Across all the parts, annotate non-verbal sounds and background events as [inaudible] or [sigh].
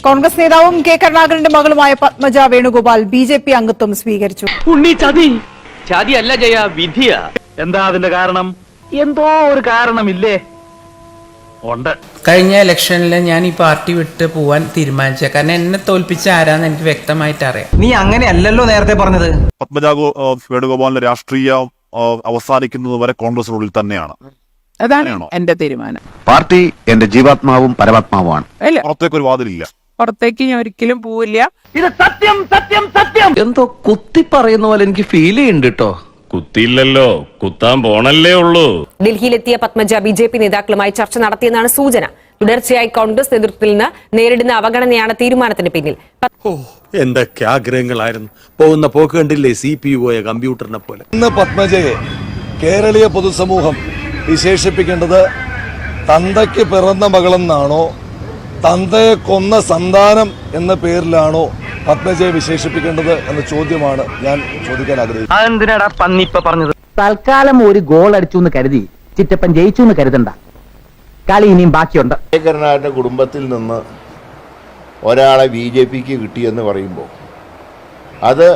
കോൺഗ്രസ് നേതാവും കെ കരുണാകരന്റെ മകളുമായ Padmaja Venugopal B J P അംഗത്വം സ്വീകരിച്ചു. ഉണ്ണി ചതി. ചതി അല്ല ജയ വിധിയാ. എന്താ അതിന്റെ കാരണം? എന്തോ ഒരു കാരണമില്ലേ? ഉണ്ട്. കഴിഞ്ഞ ഇലക്ഷനിൽ ഞാൻ ഈ പാർട്ടി വിട്ട് പോവാൻ തീരുമാനിച്ച കാരണം എന്നെ തോൽപ്പിച്ച ആരാന്ന് എനിക്ക് വ്യക്തമായിട്ട് അറിയാം. നീ അങ്ങനെയല്ലല്ലോ നേരത്തെ പറഞ്ഞത്. പത്മജ വേണുഗോപാലിന്റെ രാഷ്ട്രീയ അവസാനിക്കുന്നത് വരെ കോൺഗ്രസിനുള്ളിൽ തന്നെയാണ്. അതാണ്? എന്റെ തീരുമാനം. പാർട്ടി എന്റെ ജീവാത്മാവും പരമാത്മാവുമാണ്. അല്ല. പുറത്തേക്കൊരു വാതിലില്ല. പുറത്തേക്ക് ഞാൻ ഒരിക്കലും പോവില്ല. ഇത് സത്യം സത്യം സത്യം. എന്തോ കുത്തി പറയുന്ന പോലെ എനിക്ക് ഫീൽ ചെയ്യുന്നുണ്ട് കേട്ടോ കുത്തിയില്ലല്ലോ കുത്താൻ പോണല്ലേ ഉള്ളൂ. ഡൽഹിയിലെത്തിയ പത്മജ ബി ജെ പി നേതാക്കളുമായി ചർച്ച നടത്തിയെന്നാണ് സൂചന. തുടർച്ചയായി കോൺഗ്രസ് നേതൃത്വത്തിൽ നിന്ന് നേരിടുന്ന അവഗണനയാണ് തീരുമാനത്തിന് പിന്നിൽ. ഓ എന്തൊക്കെ ആഗ്രഹങ്ങളായിരുന്നു. പോകുന്ന പോക്ക് കണ്ടില്ലേ സി പി യു പോയ കമ്പ്യൂട്ടറിനെ പോലെ. ഇന്ന് പത്മജയെ കേരളീയ പൊതുസമൂഹം വിശേഷിപ്പിക്കേണ്ടത് തന്തയ്ക്ക് പിറന്ന മകളെന്നാണോ തന്തയെ കൊന്ന സന്താനം എന്ന പേരിലാണോ പത്മജയെ വിശേഷിപ്പിക്കേണ്ടത് എന്ന ചോദ്യമാണ് ഞാൻ ചോദിക്കാൻ ആഗ്രഹിക്കുന്നത്. തൽക്കാലം ഒരു ഗോൾ അടിച്ചു എന്ന് കരുതി ചിറ്റപ്പൻ ജയിച്ചു എന്ന് കരുതണ്ട. കളി ഇനിയും ബാക്കിയുണ്ട്. കരുണാകരന്റെ കുടുംബത്തിൽ നിന്ന് ഒരാളെ ബി ജെ പിക്ക് കിട്ടിയെന്ന് പറയുമ്പോൾ അത്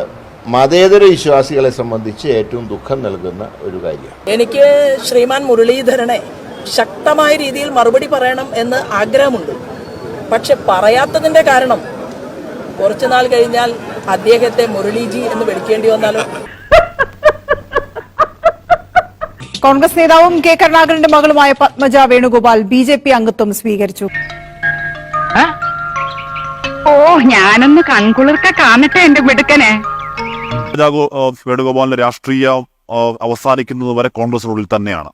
മതേതര വിശ്വാസികളെ സംബന്ധിച്ച് ഏറ്റവും ദുഃഖം നൽകുന്ന ഒരു കാര്യമാണ്. എനിക്ക് ശ്രീമാൻ മുരളീധരനെ ശക്തമായ രീതിയിൽ മറുപടി പറയണം എന്ന് ആഗ്രഹമുണ്ട്. പക്ഷെ പറയാത്തതിന്റെ കാരണം കുറച്ചു നാൾ കഴിഞ്ഞാൽ അദ്ദേഹത്തെ മുരളീജി എന്ന് വിളിക്കേണ്ടി വന്നാലോ? കോൺഗ്രസ് നേതാവും കെ കരുണാകരന്റെ മകളുമായ Padmaja Venugopal B J P അംഗത്വം സ്വീകരിച്ചു. ഓ ഞാനൊന്ന് കൺകുളിർക്ക കാണട്ടെ എന്റെ മിടുക്കനെ. വേണുഗോപാലിന്റെ രാഷ്ട്രീയ അവസാനിക്കുന്നത് വരെ കോൺഗ്രസിനുള്ളിൽ തന്നെയാണ്.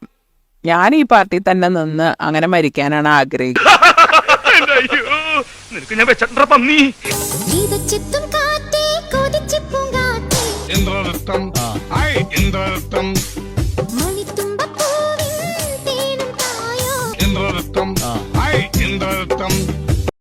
ഞാൻ ഈ പാർട്ടി തന്നെ നിന്ന് അങ്ങനെ മരിക്കാനാണ് ആഗ്രഹിക്കുന്നത്. [laughs] നിനക്ക് ഞാൻ വെച്ചിട്ടുണ്ട പന്നി? മണിത്തുമ്പപ്പൂവിൻ തേനും തായോ